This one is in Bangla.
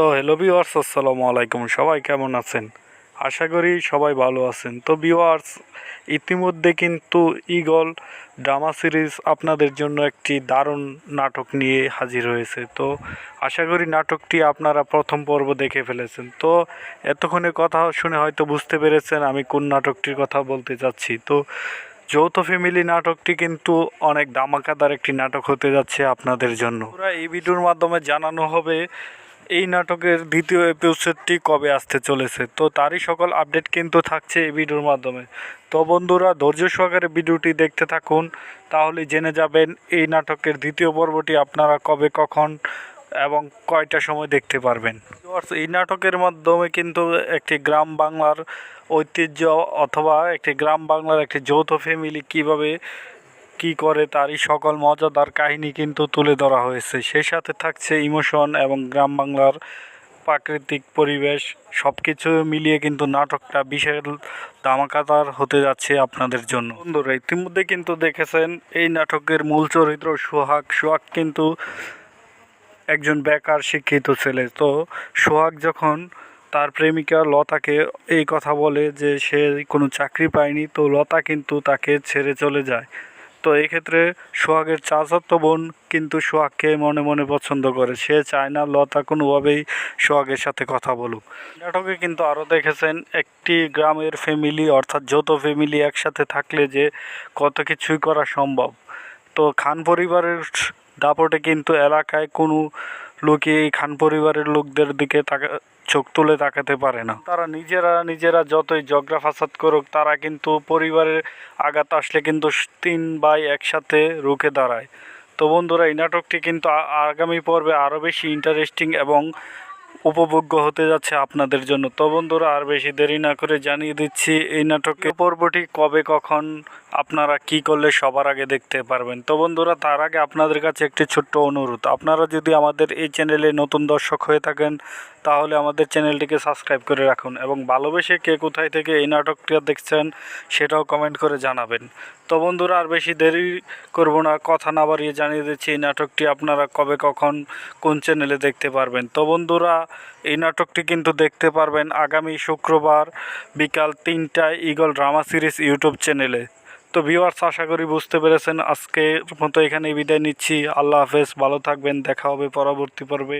তো হ্যালো ভিওয়ার্স আসসালামু আলাইকুম। সবাই কেমন আছেন? আশা করি সবাই ভালো আছেন। তো ভিওয়ার্স ইতিমধ্যে কিন্তু ইগল ড্রামা সিরিজ আপনাদের জন্য একটি দারুণ নাটক নিয়ে হাজির হয়েছে। তো আশা করি নাটকটি আপনারা প্রথম পর্ব দেখে ফেলেছেন। তো এতক্ষণে কথা শুনে হয়তো বুঝতে পেরেছেন আমি কোন নাটকটির কথা বলতে যাচ্ছি তো যৌথ ফ্যামিলি নাটকটি কিন্তু অনেক দামাকাদার একটি নাটক হতে যাচ্ছে আপনাদের জন্য। এই ভিডিওর মাধ্যমে জানানো হবে এই নাটকের দ্বিতীয় এপিসোডটি কবে আসতে চলেছে? তো তারই সকল আপডেট কিন্তু থাকছে এই ভিডিওর মাধ্যমে। তো বন্ধুরা, ধৈর্য সহকারে ভিডিওটি দেখতে থাকুন। তাহলে জেনে যাবেন এই নাটকের দ্বিতীয় পর্বটি আপনারা কবে, কখন এবং কয়টা সময় দেখতে পারবেন। এই নাটকের মাধ্যমে কিন্তু একটি গ্রাম বাংলার ঐতিহ্য অথবা একটি গ্রাম বাংলার একটি যৌথ ফ্যামিলি কীভাবে কি করে তারই সকল মজাদার কাহিনী কিন্তু তুলে ধরা হয়েছে। সেই সাথে থাকছে ইমোশন এবং গ্রাম বাংলার প্রাকৃতিক পরিবেশ সব কিছু মিলিয়ে কিন্তু নাটকটা বিশাল ধামাকাদার হতে যাচ্ছে আপনাদের জন্য। বন্ধুরা, ইতিমধ্যে কিন্তু দেখেছেন, এই নাটকের মূল চরিত্র সোহাগ। সোহাগ কিন্তু একজন বেকার শিক্ষিত ছেলে। তো সোহাগ যখন তার প্রেমিকা লতাকে এই কথা বলে যে সে কোনো চাকরি পায়নি, তো লতা কিন্তু তাকে ছেড়ে চলে যায়। তো এই ক্ষেত্রে সোহাগের চাচাতো বোন কিন্তু সোহাগকে মনে মনে পছন্দ করে। সে চায় না লতা কোনোভাবেই সোহাগের সাথে কথা বলুক। নাটকে কিন্তু আরও দেখেছেন, একটি গ্রামের ফ্যামিলি অর্থাৎ যৌথ ফ্যামিলি একসাথে থাকলে যে কত কিছুই করা সম্ভব। তো খান পরিবারের দাপটে কিন্তু এলাকায় কোনো লোকই খান পরিবারের লোকদের দিকে তাকা চোখ তুলে তাকাতে পারে না। তারা নিজেরা নিজেরা যতই ঝগড়া ফাসাদ করুক, তারা কিন্তু পরিবারের আঘাত আসলে কিন্তু তিন ভাই একসাথে রুখে দাঁড়ায়। তো বন্ধুরা, এই নাটকটি কিন্তু আগামী পর্বে আরও বেশি ইন্টারেস্টিং এবং উপভোগ্য হতে যাচ্ছে আপনাদের জন্য। তো বন্ধুরা, আর বেশি দেরি না করে জানিয়ে দিচ্ছি, এই নাটকের পর্বটি কবে, কখন আপনারা কি করলে সবার আগে দেখতে পারবেন? তো বন্ধুরা, তার আগে আপনাদের কাছে একটি ছোট্ট অনুরোধ। আপনারা যদি আমাদের এই চ্যানেলে নতুন দর্শক হয়ে থাকেন, তাহলে আমাদের চ্যানেলটিকে সাবস্ক্রাইব করে রাখুন এবং ভালোবেসে কে কোথায় থেকে এই নাটকটি দেখছেন, সেটাও কমেন্ট করে জানাবেন। তো বন্ধুরা, আর বেশি দেরি করব না, কথা না বাড়িয়ে জানিয়ে দিচ্ছি এই নাটকটি আপনারা কবে, কখন, কোন চ্যানেলে দেখতে পারবেন। তো বন্ধুরা, এই নাটকটি কিন্তু দেখতে পারবেন আগামী শুক্রবার বিকাল তিনটায় ইগল ড্রামা সিরিজ ইউটিউব চ্যানেলে। তো ভিউয়ার্স আশা করি বুঝতে পেরেছেন। আজকে মতো এখানে বিদায় নিচ্ছি। আল্লাহ হাফেজ, ভালো থাকবেন। দেখা হবে পরবর্তী পর্বে।